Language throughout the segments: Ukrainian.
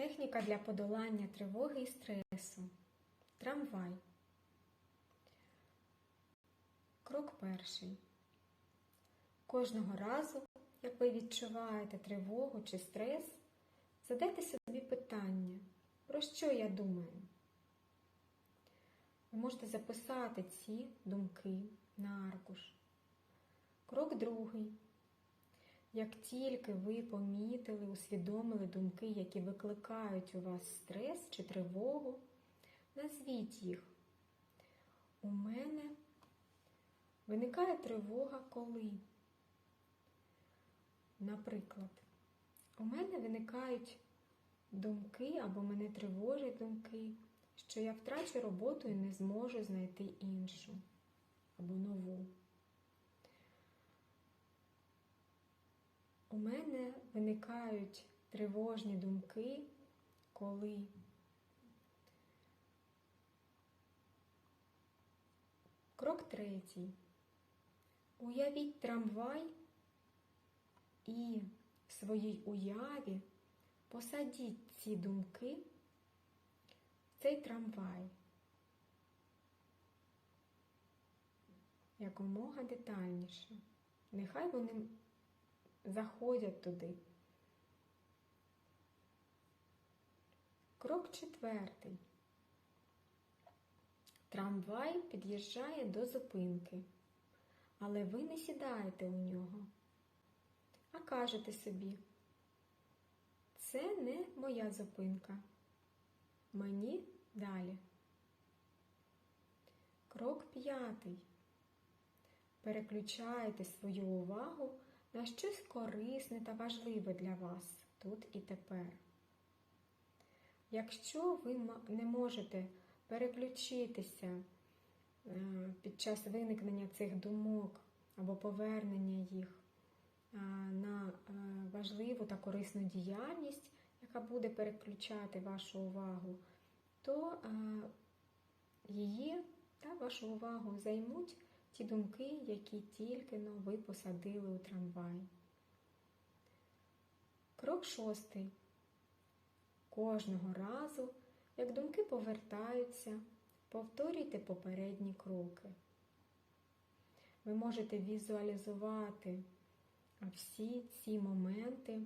Техніка для подолання тривоги і стресу. Трамвай. Крок перший. Кожного разу, як ви відчуваєте тривогу чи стрес, задайте собі питання, про що я думаю. Ви можете записати ці думки на аркуш. Крок другий. Як тільки ви помітили, усвідомили думки, які викликають у вас стрес чи тривогу, назвіть їх. У мене виникає тривога коли. Наприклад, у мене виникають думки або мене тривожать думки, що я втрачу роботу і не зможу знайти іншу або нову. У мене виникають тривожні думки, коли крок третій. Уявіть трамвай і в своїй уяві посадіть ці думки в цей трамвай якомога детальніше. Нехай вони заходять туди. Крок четвертий. Трамвай під'їжджає до зупинки, але ви не сідаєте у нього, а кажете собі, це не моя зупинка. Мені далі. Крок п'ятий. Переключаєте свою увагу на щось корисне та важливе для вас тут і тепер. Якщо ви не можете переключитися е, під час виникнення цих думок або повернення їх е, на е, важливу та корисну діяльність, яка буде переключати вашу увагу, то її та вашу увагу займуть ті думки, які тільки но ви посадили у трамвай. Крок шостий. Кожного разу, як думки повертаються, повторюйте попередні кроки. Ви можете візуалізувати всі ці моменти,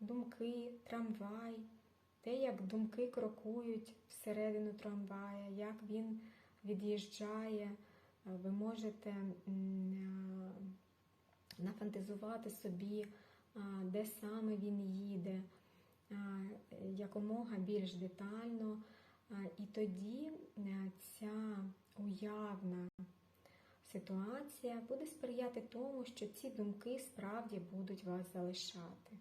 думки, трамвай, те, як думки крокують всередину трамвая, як він від'їжджає. Ви можете нафантазувати собі, де саме він їде, якомога більш детально. І тоді ця уявна ситуація буде сприяти тому, що ці думки справді будуть вас залишати.